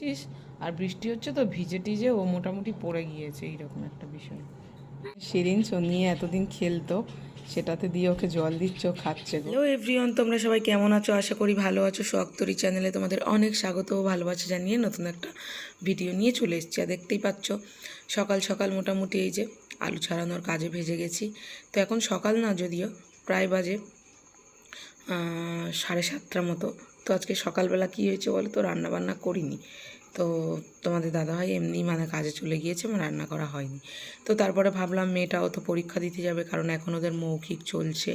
চিস আর বৃষ্টি হচ্ছে তো ভিজে টিজে ও মোটামুটি পড়ে গিয়েছে, এইরকম একটা বিষয়। সিরিঞ্জ ও নিয়ে এতদিন খেলতো, সেটাতে দিয়ে ওকে জল দিচ্ছ খাচ্ছে হ্যালো এভরিওয়ান তোমরা সবাই কেমন আছো? আশা করি ভালো আছো। শক্তরি চ্যানেলে তোমাদের অনেক স্বাগত ও ভালোবাসা জানিয়ে নতুন একটা ভিডিও নিয়ে চলে এসেছি। আর দেখতেই পাচ্ছ, সকাল সকাল মোটামুটি এই যে আলু ছাড়ানোর কাজে ভেজে গেছি। তো এখন সকাল না, যদিও প্রায় বাজে সাড়ে সাতটার মতো। তো আজকে সকালবেলা কী হয়েছে বলো তো? রান্না বান্না করিনি। তো তোমাদের দাদাভাই এমনি মানে কাজে চলে গিয়েছে, আমার রান্না করা হয়নি। তো তারপরে ভাবলাম মেয়েটাও তো পরীক্ষা দিতে যাবে, কারণ এখন ওদের মৌখিক চলছে।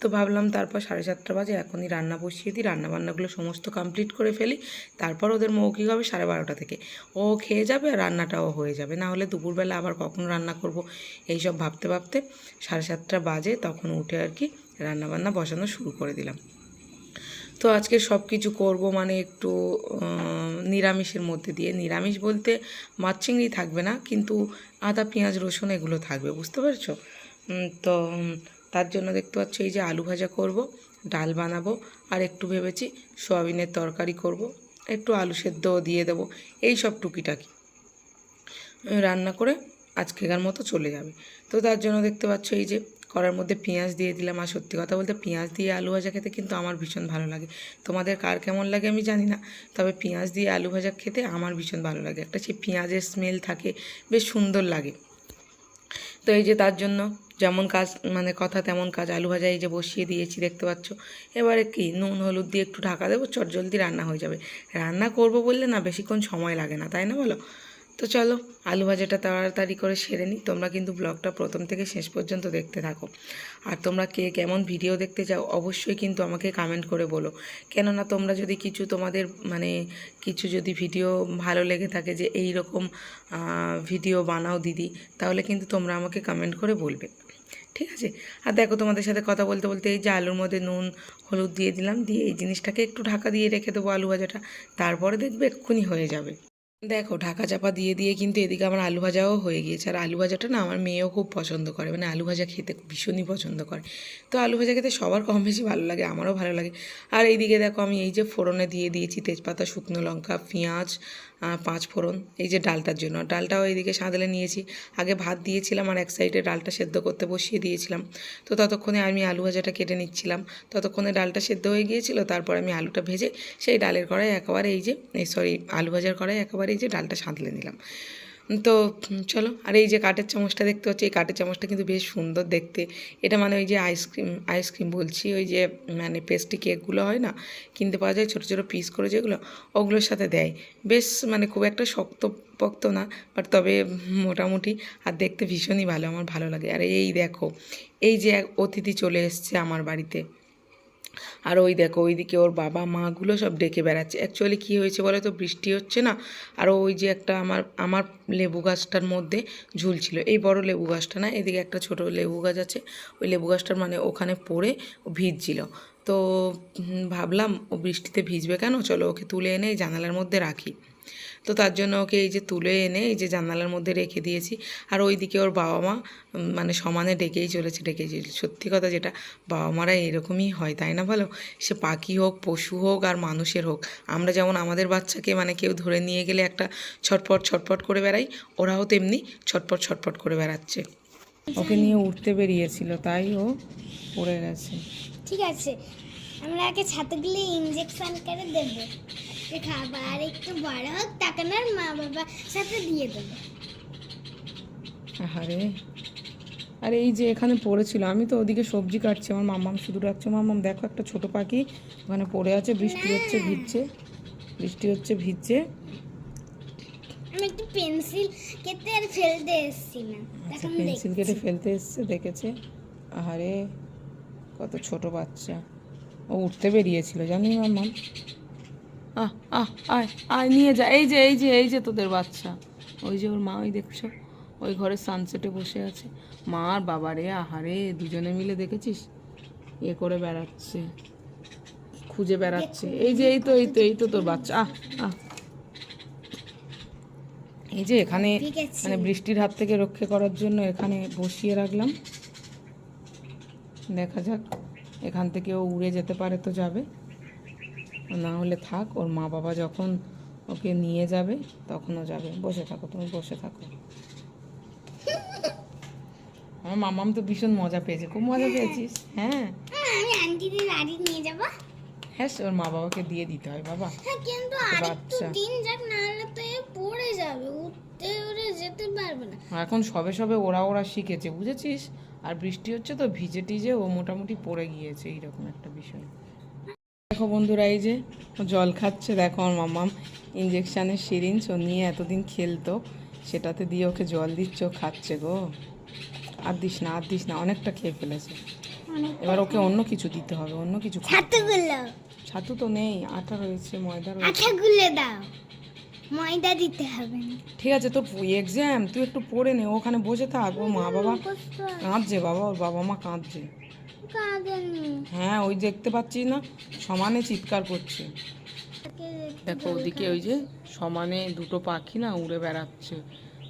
তো ভাবলাম তারপর সাড়ে সাতটা বাজে এখনই রান্না বসিয়ে দিই, রান্নাবান্নাগুলো সমস্ত কমপ্লিট করে ফেলি। তারপর ওদের মৌখিক হবে সাড়ে বারোটা থেকে। ও খেয়ে যাবে আর রান্নাটাও হয়ে যাবে। না হলে দুপুরবেলা আবার কখন রান্না করব এই সব ভাবতে ভাবতে সাড়ে সাতটা বাজে, তখন উঠে আর কি রান্নাবান্না বসানো শুরু করে দিলাম। তো আজকে সব কিছু করব মানে একটু নিরামিষের মধ্যে দিয়ে। নিরামিষ বলতে মাছ চিংড়ি থাকবে না, কিন্তু আদা, পেঁয়াজ, রসুন এগুলো থাকবে, বুঝতে পারছ? তো তার জন্য দেখতে পাচ্ছ এই যে আলু ভাজা করব, ডাল বানাবো, আর একটু ভেবেছি সয়াবিনের তরকারি করব, একটু আলু সেদ্ধও দিয়ে দেবো, এই সব টুকিটাকি। রান্না করে আজকেকার মতো চলে যাবে। তো তার জন্য দেখতে পাচ্ছ এই যে কড়ার মধ্যে পেঁয়াজ দিয়ে দিলাম। আর সত্যি কথা বলতে পেঁয়াজ দিয়ে আলু ভাজা খেতে কিন্তু আমার ভীষণ ভালো লাগে। তোমাদের কার কেমন লাগে আমি জানি না। তবে পেঁয়াজ দিয়ে আলু ভাজা খেতে আমার ভীষণ ভালো লাগে। একটা সেই পেঁয়াজের স্মেল থাকে, বেশ সুন্দর লাগে। তো এই যে তার জন্য যেমন কাজ মানে কথা তেমন কাজ আলু ভাজা এই যে বসিয়ে দিয়েছি, দেখতে পাচ্ছ? এবারে কি, নুন, হলুদ দিয়ে একটু ঢাকা দেবো চট জলদি রান্না হয়ে যাবে। রান্না করব বললে না, বেশিক্ষণ সময় লাগে না, তাই না বলো? তো চলো, আলু ভাজাটা তাড়াতাড়ি করে সেরে নিই। তোমরা কিন্তু ব্লগটা প্রথম থেকে শেষ পর্যন্ত দেখতে থাকো। আর তোমরা কে কেমন ভিডিও দেখতে চাও, অবশ্যই কিন্তু আমাকে কমেন্ট করে বলো। কেননা তোমরা যদি কিছু তোমাদের মানে কিছু যদি ভিডিও ভালো লেগে থাকে যে এই রকম ভিডিও বানাও দিদি, তাহলে কিন্তু তোমরা আমাকে কমেন্ট করে বলবে। ঠিক আছে? আর দেখো তোমাদের সাথে কথা বলতে বলতে এই যে আলুর মধ্যে নুন, হলুদ দিয়ে দিলাম, দিয়ে এই জিনিসটাকে একটু ঢাকা দিয়ে রেখে দেবো আলু ভাজাটা। তারপরে দেখবে এক্ষুনি হয়ে যাবে। দেখো, ঢাকা চাপা দিয়ে দিয়ে কিন্তু এদিকে আমার আলু ভাজাও হয়ে গিয়েছে। আর আলু ভাজাটা না আমার মেয়েও খুব পছন্দ করে। মানে আলু ভাজা খেতে ভীষণই পছন্দ করে। তো আলু ভাজা খেতে সবার কম বেশি ভালো লাগে, আমারও ভালো লাগে। আর এইদিকে দেখো, আমি এই যে ফোড়নে দিয়ে দিয়েছি তেজপাতা, শুকনো লঙ্কা, পেঁয়াজ পাঁচ ফোড়ন, এই যে ডালটার জন্য। ডালটাও এইদিকে সাঁতলে নিয়েছি। আগে ভাত দিয়েছিলাম আর এক সাইডে ডালটা সেদ্ধ করতে বসিয়ে দিয়েছিলাম। তো ততক্ষণে আমি আলু ভাজাটা কেটে নিচ্ছিলাম। ততক্ষণে ডালটা সেদ্ধ হয়ে গিয়েছিল, তারপর আমি আলুটা ভেজে সেই ডালের কড়াই একেবারে এই যে সরি আলু ভাজার কড়াই একেবারে এই যে ডালটা সাঁতলে নিলাম। তো চলো, আর এই যে কাঠের চামচটা দেখতে পাচ্ছি, এই কাঠের চামচটা কিন্তু বেশ সুন্দর দেখতে। এটা মানে ওই যে আইসক্রিম আইসক্রিম বলছি, ওই যে মানে পেস্ট্রি কেকগুলো হয় না, কিনতে পাওয়া যায় ছোটো ছোটো পিস করে যেগুলো, ওগুলোর সাথে দেয়। বেশ মানে খুব একটা শক্ত পক্ত না বাট তবে মোটামুটি আর দেখতে ভীষণই ভালো, আমার ভালো লাগে। আর এই দেখো, এই যে এক অতিথি চলে এসছে আমার বাড়িতে। আর ওই দেখো, ওইদিকে ওর বাবা মাগুলো সব ডেকে বেড়াচ্ছে। অ্যাকচুয়ালি কি হয়েছে বলে তো? বৃষ্টি হচ্ছে না? আর ওই যে একটা আমার আমার লেবু গাছটার মধ্যে ঝুলছিল। এই বড় লেবু গাছটা না, এদিকে একটা ছোট লেবু গাছ আছে, ওই লেবু গাছটার মানে ওখানে পড়ে ও ভিজছিল। তো ভাবলাম ও বৃষ্টিতে ভিজবে কেন? চলো ওকে তুলে এনে জানালার মধ্যে রাখি। তো তার জন্য ওকে এই যে তুলে এনে এই যে জানালার মধ্যে রেখে দিয়েছি। আর ওইদিকে ওর বাবা মা মানে সমানে ডেকেই চলেছে চলেছে। সত্যি কথা যেটা, বাবা মারা এরকমই হয়, তাই না বলো? সে পাখি হোক, পশু হোক আর মানুষের হোক, আমরা যেমন আমাদের বাচ্চাকে মানে কেউ ধরে নিয়ে গেলে একটা ছটপট ছটপট করে বেড়াই, ওরাও তেমনি ছটপট ছটপট করে বেড়াচ্ছে। ওকে নিয়ে উঠতে বেরিয়েছিল, তাই ও পড়ে গেছে। ঠিক আছে, আমরা আগে ছাতুগুলি ইঞ্জেকশন করে দেবো। খাবার একটু বড় হোক তখন আর মা বাবার সাথে দিয়ে দেবো। আরে আরে এই যে এখানে পড়েছিল আমি তো ওদিকে সবজি কাটছি আমার মাম্মাম শুধু রাখছে মাম্মাম দেখো একটা ছোট পাখি ওখানে পড়ে আছে বৃষ্টি হচ্ছে ভিজছে বৃষ্টি হচ্ছে ভিজছে। আমি একটু পেন্সিল কেটে আর ফেলতে এসেছিলাম আচ্ছা পেন্সিল কেটে ফেলতে এসছে দেখেছে। আরে কত ছোট বাচ্চা। ও উঠতে বেরিয়েছিল জানি মাম্মাম। আহ আহ আয় আয় নিয়ে যা। এই যে এই যে এই যে তোদের বাচ্চা। ওই যে ওর মা ওই দেখছ? ওই ঘরে সানসেটে বসে আছে। মা আর বাবা রে আহারে দুজনে মিলে দেখেছিস? এ করে বেড়াচ্ছে খুঁজে বেড়াচ্ছে। এই যে এই তো এই তো এই তো তোর বাচ্চা। আহ আহ। এই যে এখানে মানে বৃষ্টির হাত থেকে রক্ষা করার জন্য এখানে বসিয়ে রাখলাম। দেখা যাক এখান থেকে ও উড়ে যেতে পারে তো যাবে। না হলে থাক ওর মা বাবা যখন ওকে নিয়ে যাবে তখনও যাবে। বসে থাকো তুমি বসে থাকো। আমার মামাম তো ভীষণ মজা পেয়েছে। খুব মজা পেয়েছিস? হ্যাঁ। হ্যাঁ, আমি আন্টিদের বাড়ি নিয়ে যাব। হ্যাঁ ওর মা বাবাকে দিয়ে দিতে হয় বাবা। হ্যাঁ কিন্তু আরেকটু দিন যাক না হলে তো পড়ে যাবে। উঠতে উঠে যেতে পারবে না। এখন সবে সবে ওরা ওরা শিখেছে বুঝেছিস? আর বৃষ্টি হচ্ছে তো ভিজে টিজে ও মোটামুটি পড়ে গিয়েছে এইরকম একটা বিষয়। দেখো বন্ধুরা এই যে জল খাচ্ছে দেখো আমার মামাম ইঞ্জেকশানের সিরিঞ্জ ও নিয়ে এতদিন খেলতো সেটাতে দিয়ে ওকে জল দিচ্ছে ও খাচ্ছে গো। আর দিস না আর দিস না অনেকটা খেয়ে ফেলেছে। এবার ওকে অন্য কিছু দিতে হবে অন্য কিছু ছাতু তো নেই আটা রয়েছে ময়দা রয়েছে। দাও। ময়দা দিতে হবে ঠিক আছে তোর এক্সাম তুই একটু পড়ে নে ওখানে বসে থাক ওর মা বাবা কাঁদছে বাবা ওর বাবা মা কাঁদছে। হ্যাঁ ওই দেখতে পাচ্ছিস না সমানে চিৎকার করছে। দেখো ওদিকে ওই যে সমানে দুটো পাখি না উড়ে বেড়াচ্ছে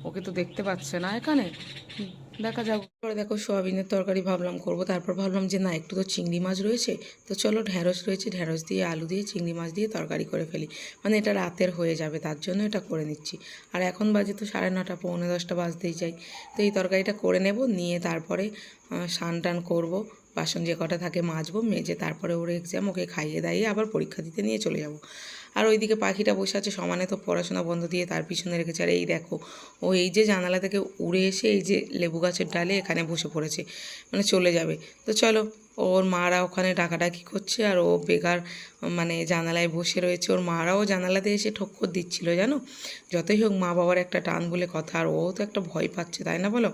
ওকে তো দেখতে পাচ্ছে না এখানে। দেখা যাক। পরে দেখো সোয়াবিনের তরকারি ভাবলাম করব। তারপর ভাবলাম যে না, একটু তো চিংড়ি মাছ রয়েছে। তো চলো ঢ্যাঁড়স রয়েছে ঢ্যাঁড়স দিয়ে আলু দিয়ে, চিংড়ি মাছ দিয়ে তরকারি করে ফেলি। মানে এটা রাতের হয়ে যাবে, তার জন্য এটা করে নিচ্ছি। আর এখন বাজে তো সাড়ে নটা, পৌনে দশটা বাজতেই যাই তো এই তরকারিটা করে নেব, নিয়ে তারপরে স্নান টান করব। বাসন যে কটা থাকে মাজবো, মেজে তারপরে ওর এক্সাম ওকে খাইয়ে দাইয়ে আবার পরীক্ষা দিতে নিয়ে চলে যাব। আর ওইদিকে পাখিটা বসে আছে, সমানে তো পড়াশোনা বন্ধ দিয়ে তার পিছনে রেখেছে। আর এই দেখো, ও এই যে জানালা থেকে উড়ে এসে এই যে লেবু গাছের ডালে এখানে বসে পড়েছে মানে চলে যাবে। তো চলো ওর মারা ওখানে ডাকাডাকি করছে আর ও বেকার মানে জানালায় বসে রয়েছে। ওর মারাও জানালাতে এসে ঠক্কর দিচ্ছিল, জানো? যতই হোক মা বাবার একটা টান বলে কথা, আর ও তো একটা ভয় পাচ্ছে, তাই না বলো?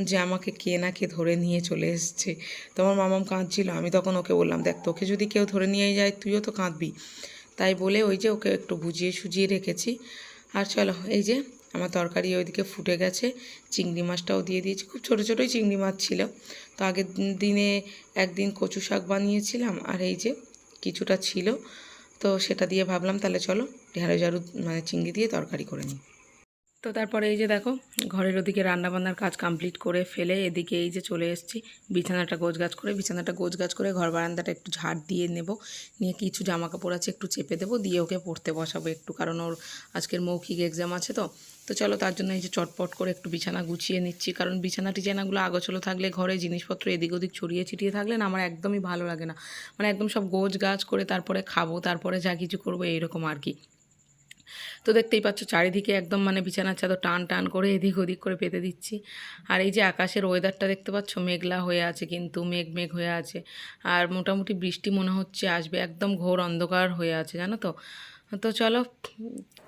যে আমাকে কে না কে ধরে নিয়ে চলে এসছে। তোমার মামাম কাঁদছিল, আমি তখন ওকে বললাম, দেখ, তোকে যদি কেউ ধরে নিয়ে যায়, তুইও তো কাঁদবি। তাই বলে ওই যে ওকে একটু বুঝিয়ে সুজিয়ে রেখেছি। আর চলো, এই যে আমার তরকারি ওইদিকে ফুটে গেছে, চিংড়ি মাছটাও দিয়ে দিয়েছি। খুব ছোটো ছোটোই চিংড়ি মাছ ছিল। তো আগের দিনে একদিন কচু শাক বানিয়েছিলাম আর এই যে কিছুটা ছিল। তো সেটা দিয়ে ভাবলাম তাহলে চলো ঢেঁড়ো ঝাড়ু মানে চিংড়ি দিয়ে তরকারি করে নিই। তো তারপরে এই যে দেখো, ঘরের ওদিকে রান্নাবান্নার কাজ কমপ্লিট করে ফেলে এদিকে এই যে চলে এসেছি। বিছানাটা গোছগাছ করে, বিছানাটা গোছগাছ করে ঘর বারান্দাটা একটু ঝাড় দিয়ে নেব। নিয়ে কিছু জামা কাপড় আছে একটু চেপে দেবো, দিয়ে ওকে পড়তে বসাবো একটু, কারণ ওর আজকের মৌখিক এক্সাম আছে তো। তো চলো তার জন্য এই যে চটপট করে একটু বিছানা গুছিয়ে নিচ্ছি, কারণ বিছানা টিছানাগুলো আগোছলো থাকলে ঘরে জিনিসপত্র এদিক ওদিক ছড়িয়ে ছিটিয়ে থাকলে না আমার একদমই ভালো লাগে না। মানে একদম সব গোছ গাছ করে তারপরে খাব, তারপরে যা কিছু করব এইরকম আর কি। তো দেখতেই পাচ্ছ চারিদিকে একদম মানে বিছানার চাদর টান টান করে এদিক ওদিক করে পেতে দিচ্ছি। আর এই যে আকাশের ওয়েদারটা দেখতে পাচ্ছ, মেঘলা হয়ে আছে কিন্তু, মেঘ মেঘ হয়ে আছে। আর মোটামুটি বৃষ্টি মনে হচ্ছে আসবে, একদম ঘোর অন্ধকার হয়ে আছে, জানো তো? তো চলো,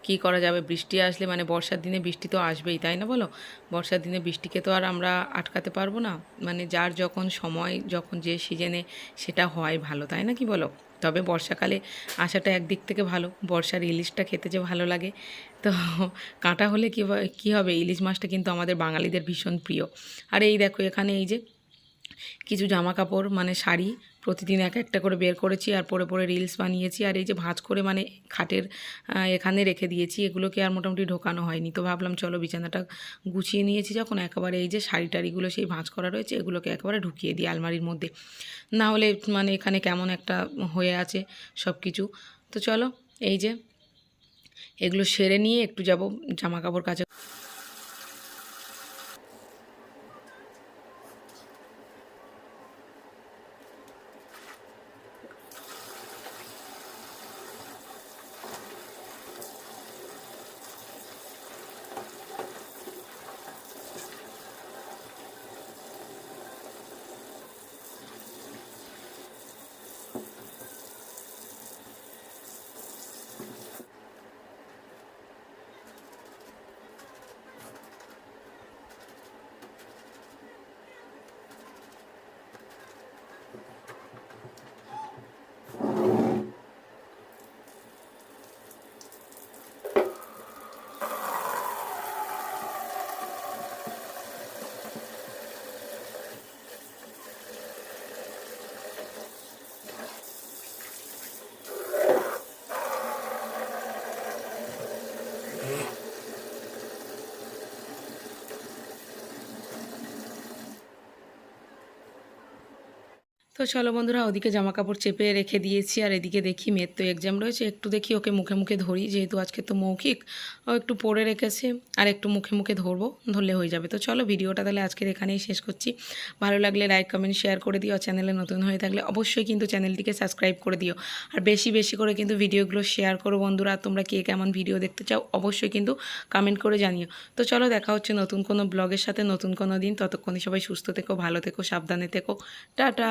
কি করা যাবে? বৃষ্টি আসলে মানে বর্ষার দিনে বৃষ্টি তো আসবেই, তাই না বলো? বর্ষার দিনে বৃষ্টিকে তো আর আমরা আটকাতে পারব না। মানে যার যখন সময়, যখন যে সিজনে সেটা হয় ভালো, তাই না কি বলো? তবে বর্ষাকালে আসাটা একদিক থেকে ভালো। বর্ষার ইলিশটা খেতে যে ভালো লাগে। তো কাঁটা হলে কী কী হবে? ইলিশ মাছটা কিন্তু আমাদের বাঙালিদের ভীষণ প্রিয়। আর এই দেখো এখানে এই যে কিছু জামা কাপড় মানে শাড়ি প্রতিদিন এক একটা করে বের করেছি আর পরে পরে রিলস বানিয়েছি। আর এই যে ভাঁজ করে মানে খাটের এখানে রেখে দিয়েছি, এগুলোকে আর মোটামুটি ঢোকানো হয়নি। তো ভাবলাম চলো বিছানাটা গুছিয়ে নিয়েছি যখন একেবারে এই যে শাড়ি টাড়িগুলো সেই ভাঁজ করা রয়েছে, এগুলোকে একেবারে ঢুকিয়ে দিই আলমারির মধ্যে। না হলে মানে এখানে কেমন একটা হয়ে আছে সব কিছু তো চলো এই যে, এগুলো সেরে নিয়ে একটু যাব জামা কাপড় কাচা Okay. তো চলো বন্ধুরা, ওদিকে জামা কাপড় চেপে রেখে দিয়েছি, আর এদিকে দেখি মেয়ের তো এক্সাম রয়েছে। একটু দেখি ওকে মুখে মুখে ধরি, যেহেতু আজকে তো মৌখিক, ও একটু পড়ে রেখেছে, আর একটু মুখে মুখে ধরবো, ধরলে হয়ে যাবে। তো চলো ভিডিওটা তাহলে আজকের এখানেই শেষ করছি। ভালো লাগলে লাইক কমেন্ট শেয়ার করে দিও চ্যানেলে নতুন হয়ে থাকলে অবশ্যই কিন্তু চ্যানেলটিকে সাবস্ক্রাইব করে দিও। আর বেশি বেশি করে কিন্তু ভিডিওগুলো শেয়ার করো বন্ধুরা, তোমরা কে কেমন ভিডিও দেখতে চাও অবশ্যই কিন্তু কমেন্ট করে জানিও। তো চলো দেখা হচ্ছে নতুন কোনো ব্লগের সাথে, নতুন কোনো দিন ততক্ষণই সবাই সুস্থ থেকো, ভালো থেকো, সাবধানে থেকো। টাটা!